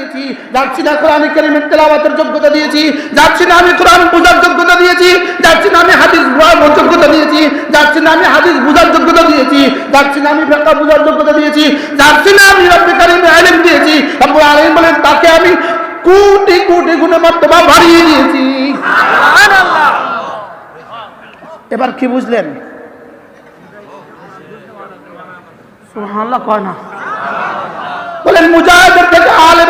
দিয়েছি, যাচ্ছি না কোরআন কারিমের তেলাওয়াতের যোগ্যতা দিয়েছি, যাচ্ছি না আমি কোরআন বোঝার যোগ্যতা দিয়েছি, যাচ্ছি না আমি হাদিস বোঝার যোগ্যতা দিয়েছি, যাচ্ছি না আমি হাদিস বোঝার যোগ্যতা দিয়েছি, যাচ্ছি না আমি ফেকা বোঝার যোগ্যতা দিয়েছি, যাচ্ছি না আমি আলেম দিয়েছি বলেন, তাকে আমি কোটি কোটি গুণে মর্তবা বাড়িয়ে দিয়েছি। এবার কি বুঝলেন? সুবহানাল্লাহ কয় না। বলেন, মুজাহিদের থেকে বেশি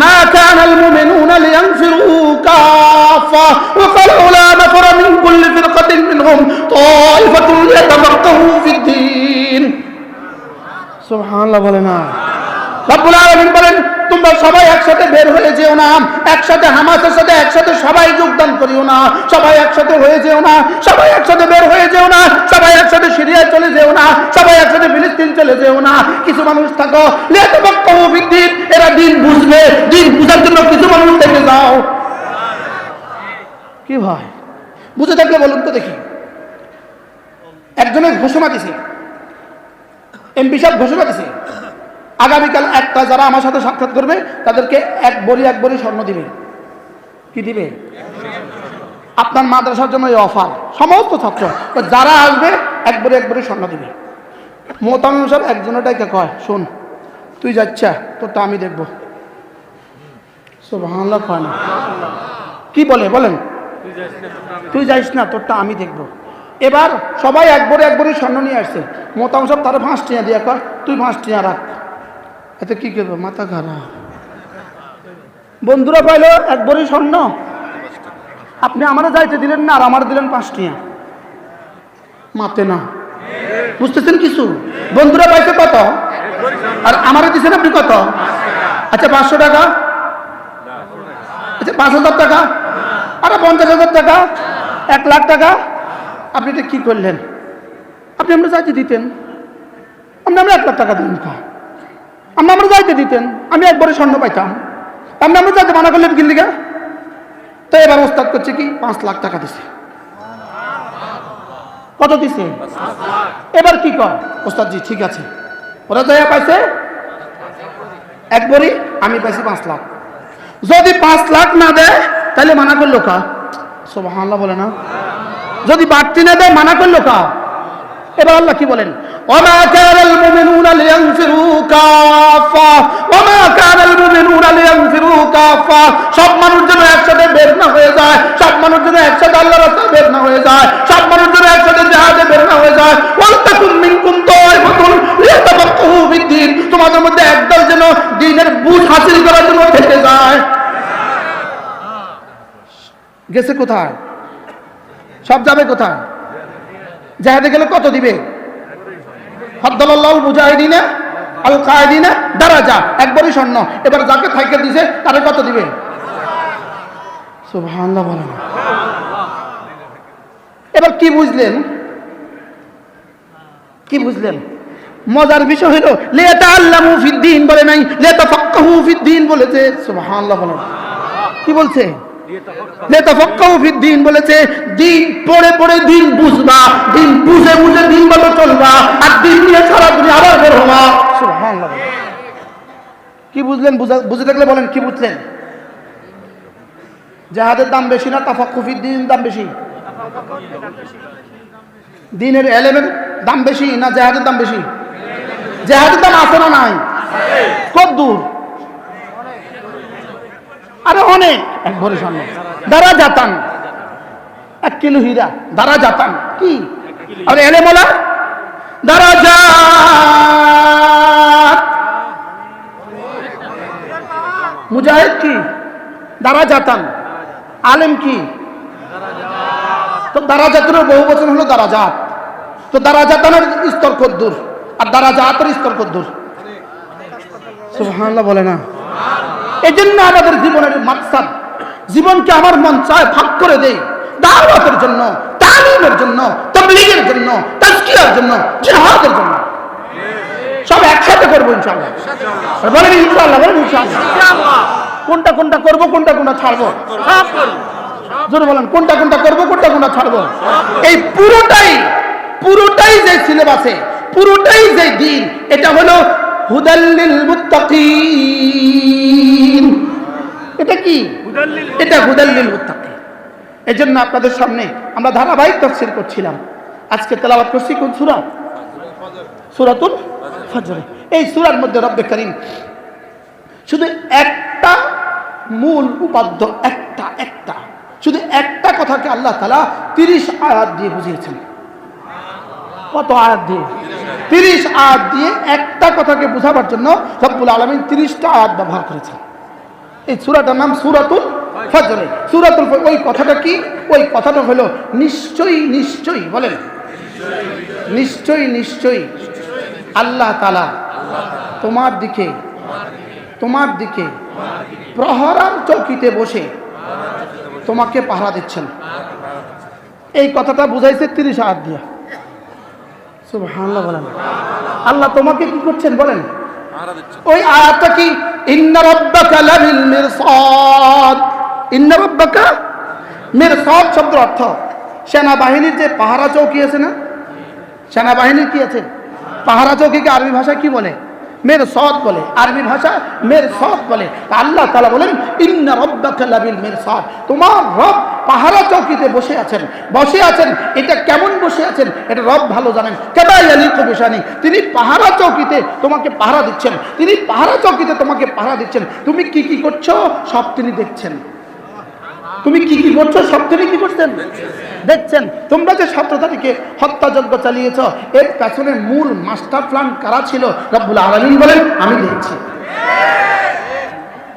মা কানাল মুমিনুনা লিয়ানফিরু কাফা ওয়া ফালাউলা নাফারা মিন কুল্লি ফিরকাতিন মিনহুম তাইফাতুন লিয়াতাফাক্কাহু ফিদ-দীন সুবহানাল্লাহ বলে না রব্বুল আলামিন বলেন তোমরা সবাই একসাথে বের হয়ে যেও না। একসাথে হামাসের সাথে একসাথে সবাই যোগদান করিও না। সবাই একসাথে হয়ে যেও না। সবাই একসাথে বের হয়ে যেও না। সবাই একসাথে সিরিয়ায় চলে যেও না। সবাই একসাথে ফিলিস্তিন চলে যেও না। কিছু মানুষ থাকো। এরা দিন বুঝবে। দিন বুঝার জন্য কিছু মানুষ থেকে যাও। কি বুঝে থাকলে বলুন তো দেখি। একজনের ঘোষণা দিছে। এমপি সাহেব ঘোষণা দিছে। আগামীকাল একটা যারা আমার সাথে সাক্ষাৎ করবে, তাদেরকে এক বড়ি এক বড়ি স্বর্ণ দিবে। কি দিবে? আপনার মাদ্রাসার জন্য এই অফার। সমস্ত ছাত্র। যারা আসবে, এক বড়ি এক বড়ি স্বর্ণ দিবে। মোতামিম সাহেব একজনটাকে কয়, শোন, তুই যাচ্ছা, তোরটা আমি দেখব। কয় না। কি বলে? বলেন। তুই যাইস না, তোরটা আমি দেখব। এবার সবাই একবারে একবারে স্বর্ণ নিয়ে আসছে। মোতাম সব তারা ভাঁস টিয়া দিয়ে কর তুই ভাঁস টিয়া রাখ। এতে কি করব? মাথা খারাপ। বন্ধুরা পাইলো একবারই স্বর্ণ। আপনি আমারও যাইতে দিলেন না, আর আমার দিলেন পাঁচ টিয়া। মাতে না। বুঝতেছেন কিছু? বন্ধুরা পাইছে কত? আর আমারও দিচ্ছেন আপনি কত? আচ্ছা পাঁচশো টাকা। আচ্ছা পাঁচ হাজার টাকা। আরে, পঞ্চাশ হাজার টাকা। এক লাখ টাকা। আপনি এটা কি করলেন? আপনি আমরা যাইতে দিতেন। আপনি আমরা এক লাখ টাকা দিন আপনি আমরা যাইতে দিতেন, আমি একবারে স্বর্ণ পাইতাম। আপনি আমরা যাইতে মানা করলেন কিনলিগা তো এবার ওস্তাদ করছে কি, পাঁচ লাখ টাকা দিছে। কত দিছে? এবার কি কর ওস্তাদ জি, ঠিক আছে। ওরা দয়া পাইছে? একবারই আমি পাইছি পাঁচ লাখ। যদি পাঁচ লাখ না দেয়, তাহলে মানা করল কা সোবাহ বলে না। যদি বাড়তি না দেয়, মানা করল কা এবার আল্লাহ কি বলেন وما كان المؤمنون لينفروا كافة وما كان المؤمنون لينفروا كافة সব মানুষ যেন একসাথে বের না হয়ে যায় সব মানুষ যেন একসাথে আল্লাহ রাস্তায় বের না হয়ে যায় সব মানুষ যেন একসাথে জাহাজে বের না হয়ে যায় ওয়ালতাকুম মিনকুম তাইফাতুন লিয়াতাফাক্কাহু ফিদ-দীন তোমাদের মধ্যে একদল যেন দ্বীনের বুঝ হাসিল করার জন্য থেকে যায় গেছে কোথায় সব যাবে কোথায় জাহাজে গেলে কত দিবে? হদ্দাল্লাহ মুজাহিদিনে আল কায়দিনে দারাজা, একবারই স্বর্ণ। এবার যাকে সাইকেল দিছে, তারে কত দিবে? সুবহানাল্লাহ বলেন। এবার কি বুঝলেন? কি বুঝলেন? মজার বিষয় হলো লেতা আল্লাহ ফিদ্দিন বলে নাই লেতা ফাক্কাহু ফিদ্দিন বলেছে। সুবহানাল্লাহ বলেন। কি বলছে? দিন পড়ে দিন বুঝবা, দিন বুঝে বুঝে দিন বুঝে বলেন, কি জাহাদের দাম বেশি না, তাফাক্কু দিন দাম বেশি? দিনের এলেমের দাম বেশি না জাহাদের দাম বেশি? জাহাদের দাম আছে না নাই? কত দূর? আরে অনেক। এক ভরে স্বর্ণ দারা জাতান। এক কিলো হীরা। দারা জাতান। কি? আর এলে বলা দারা মুজাহিদ কি? দারা জাতান। আলেম কি? তো দারা জাতের বহু বচন হলো দারা জাত। তো দারা জাতানের স্তর কদ্দুর। আর দারা জাতের স্তর কদ্দুর। সুবহানাল্লাহ বলে না। এই জন্য আমাদের জীবনের মাকসাদ, জীবনকে আমার মন চায় ভাগ করে দেই। দাওয়াতের জন্য, তালিমের জন্য, তবলিগের জন্য, তাজকিয়ার জন্য, জিহাদের জন্য। সব একসাথে করব ইনশাআল্লাহ। বলেন ইনশাআল্লাহ বলেন ইনশাআল্লাহ। কোনটা কোনটা করব, কোনটা কোনটা ছাড়বো? জোরে বলেন, কোনটা কোনটা করব, কোনটা কোনটা ছাড়বো? এই পুরোটাই পুরোটাই যে সিলেবাসে পুরোটাই যে দিন, এটা হলো হুদাল্লিল মুত্তাকিন। এটা কি? এটা হুদাল্লিল মুত্তাকিন। এই জন্য আপনাদের সামনে আমরা ধারাবাহিক তফসির করছিলাম। আজকে তেলাওয়াত করছি কোন সূরা? সূরাতুল ফজর। এই সূরার মধ্যে রব্বে করিম শুধু একটা মূল উপাদ্য একটা একটা। শুধু একটা কথাকে আল্লাহ তালা তিরিশ আয়াত দিয়ে বুঝিয়েছেন। কত আয়াত দিয়ে? তিরিশ আয়াত দিয়ে একটা কথাকে বোঝাবার জন্য রব্বুল আলমিন তিরিশটা আয়াত ব্যবহার করেছেন। এই সুরাটার নাম সুরাতুল ফজরে। সুরাতুল ওই কথাটা কি? ওই কথাটা হলো, নিশ্চয়ই নিশ্চয়ই, বলেন। নিশ্চয়ই নিশ্চয়ই। আল্লাহ তালা তোমার দিকে তোমার দিকে প্রহরার চৌকিতে বসে তোমাকে পাহারা দিচ্ছেন। এই কথাটা বুঝাইছে তিরিশ হাত দিয়া। সুবহানাল্লাহ বলেন। আল্লাহ তোমাকে কি করছেন বলেন? ওই আয়াতটা কি? ইন্না রাব্বাকা লাবিল মিরসাদ। ইন্না রাব্বাকা মিরসাদ শব্দের অর্থ সেনাবাহিনীর যে পাহারা চৌকি আছে না? সেনাবাহিনীর কি আছে? পাহারা চৌকিকে আরবি ভাষায় কি বলে? মের সৎ বলে। আরবি ভাষা মের সৎ বলে আল্লাহ তালা বলেন, ইন্না রব্বাকা লাবিল মের সৎ তোমার রব পাহারা চৌকিতে বসে আছেন। বসে আছেন, এটা কেমন বসে আছেন? এটা রব ভালো জানেন। কেদাই আলী কবিশানি তিনি পাহারা চৌকিতে তোমাকে পাহারা দিচ্ছেন। তিনি পাহারা চৌকিতে তোমাকে পাহারা দিচ্ছেন। তুমি কি কি করছ? সব তিনি দেখছেন। তুমি কি কি করছ? সব তিনি কি করছেন? দেখছেন। তোমরা যে সতেরো তারিখে হত্যাযজ্ঞ চালিয়েছ, এর পেছনে মূল মাস্টার প্ল্যান কারা ছিল? রব্বুল আলমিন বলেন, আমি দেখছি।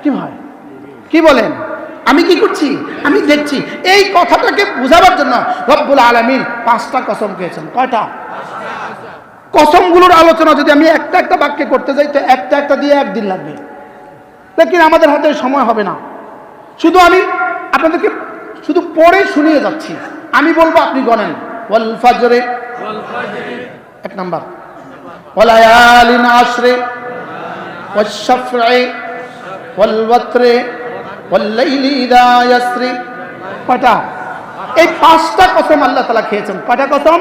কি হয় কি বলেন? আমি কি করছি? আমি দেখছি। এই কথাটাকে বোঝাবার জন্য রব্বুল আলমিন পাঁচটা কসম খেয়েছেন। কয়টা? কসমগুলোর আলোচনা যদি আমি একটা একটা বাক্যে করতে যাই, তো একটা একটা দিয়ে একদিন লাগবে। লেকিন আমাদের হাতে সময় হবে না। শুধু আমি আপনাদেরকে শুধু পড়ে শুনিয়ে যাচ্ছি। আমি বলব, আপনি গণেন। ওয়াল এক নাম্বার। ওয়ালায়ালিন আশরে। ওয়াল ইয়াসরি এই পাঁচটা কসম আল্লাহ তালা খেয়েছেন। কয়টা কসম?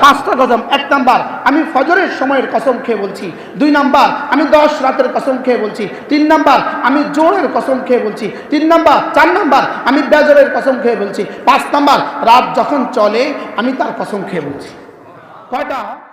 পাঁচটা কসম। এক নাম্বার, আমি ফজরের সময়ের কসম খেয়ে বলছি। দুই নাম্বার, আমি দশ রাতের কসম খেয়ে বলছি। তিন নাম্বার, আমি জোরের কসম খেয়ে বলছি। তিন নাম্বার, চার নাম্বার, আমি বেজরের কসম খেয়ে বলছি। পাঁচ নাম্বার, রাত যখন চলে, আমি তার কসম খেয়ে বলছি। কয়টা?